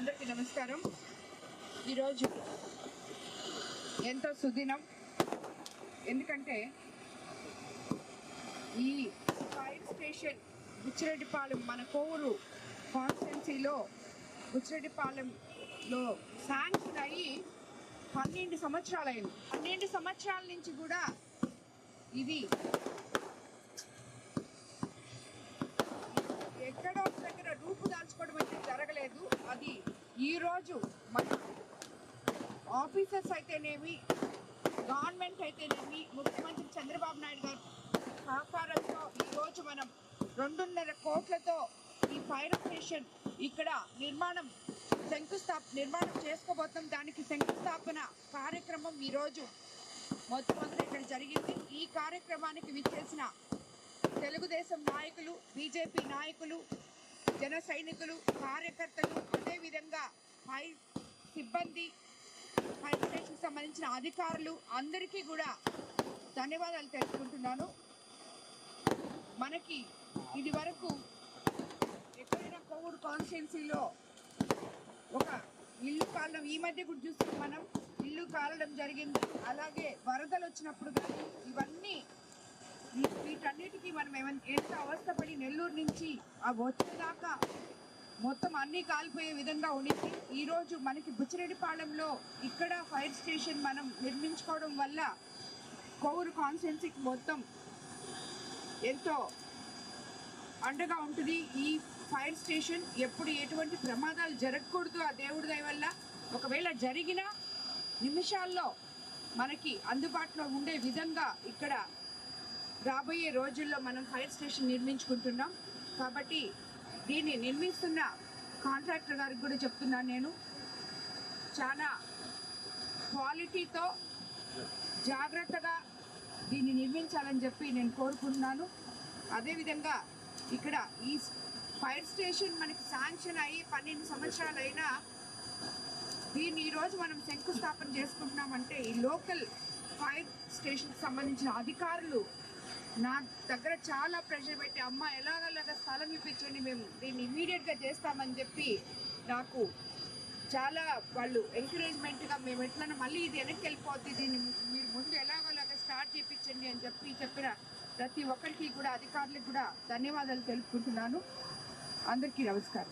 అందరికీ నమస్కారం. ఈరోజు ఎంతో సుదినం. ఎందుకంటే ఈ ఫైర్ స్టేషన్ బుచ్చిరెడ్డిపాలెం మన కోవూరు కాన్స్టెన్సీలో బుచ్చిరెడ్డిపాలెంలో శాంక్షన్ అయ్యి పన్నెండు సంవత్సరాలైంది. పన్నెండు సంవత్సరాల నుంచి కూడా ఇది ఈరోజు మన ఆఫీసర్స్ అయితేనేమి గవర్నమెంట్ అయితేనేమి ముఖ్యమంత్రి చంద్రబాబు నాయుడు గారి సహకారంతో ఈరోజు మనం రెండున్నర కోట్లతో ఈ ఫైర్ స్టేషన్ ఇక్కడ నిర్మాణం శంకుస్థాప నిర్మాణం చేసుకోబోతాం దానికి శంకుస్థాపన కార్యక్రమం ఈరోజు మొట్టమొదటి ఇక్కడ జరిగింది. ఈ కార్యక్రమానికి విచ్చేసిన తెలుగుదేశం నాయకులు బీజేపీ నాయకులు జన సైనికులు కార్యకర్తలు అదేవిధంగా హై సిబ్బంది ఫైర్ స్టేషన్కి సంబంధించిన అధికారులు అందరికీ కూడా ధన్యవాదాలు తెలుసుకుంటున్నాను మనకి ఇది వరకు ఎక్కడైనా కోవిడ్ కాన్స్టిట్యున్సీలో ఒక ఇల్లు కాలడం ఈ మధ్య కూడా చూస్తున్నాం మనం. ఇల్లు కాలడం జరిగింది. అలాగే వరదలు వచ్చినప్పుడు కానీ ఇవన్నీ వీటన్నిటికీ ఎంత అవస్థపడి నెల్లూరు నుంచి ఆ వచ్చేదాకా మొత్తం అన్నీ కాలిపోయే విధంగా ఉండింది. ఈరోజు మనకి బుచ్చిరెడ్డిపాళెంలో ఇక్కడ ఫైర్ స్టేషన్ మనం నిర్మించుకోవడం వల్ల కోవూరు కాన్స్టిట్యున్సీకి మొత్తం ఎంతో అండగా ఉంటుంది. ఈ ఫైర్ స్టేషన్ ఎప్పుడు ఎటువంటి ప్రమాదాలు జరగకూడదు ఆ దేవుడి దయ వల్ల. ఒకవేళ జరిగిన నిమిషాల్లో మనకి అందుబాటులో ఉండే విధంగా ఇక్కడ రాబోయే రోజుల్లో మనం ఫైర్ స్టేషన్ నిర్మించుకుంటున్నాం. కాబట్టి దీన్ని నిర్మిస్తున్న కాంట్రాక్టర్ గారికి కూడా చెప్తున్నాను నేను. చాలా క్వాలిటీతో జాగ్రత్తగా దీన్ని నిర్మించాలని చెప్పి నేను కోరుకుంటున్నాను. అదేవిధంగా ఇక్కడ ఈ ఫైర్ స్టేషన్ మనకి శాంక్షన్ అయ్యి పన్నెండు సంవత్సరాలు అయినా దీన్ని ఈరోజు మనం శంకుస్థాపన చేసుకుంటున్నామంటే ఈ లోకల్ ఫైర్ స్టేషన్కి సంబంధించిన అధికారులు నా దగ్గర చాలా ప్రెషర్ పెట్టి అమ్మ ఎలాగలాగా స్థలం ఇప్పించండి మేము దీన్ని ఇమీడియట్గా చేస్తామని చెప్పి నాకు చాలా వాళ్ళు ఎంకరేజ్మెంట్గా మేము ఎట్లన్నా మళ్ళీ ఇది వెనక్కి వెళ్ళిపోద్ది దీన్ని మీరు ముందు ఎలాగోలాగా స్టార్ట్ చేయించండి అని చెప్పి చెప్పిన ప్రతి ఒక్కరికి కూడా అధికారులకు కూడా ధన్యవాదాలు తెలుపుకుంటున్నాను. అందరికీ నమస్కారం.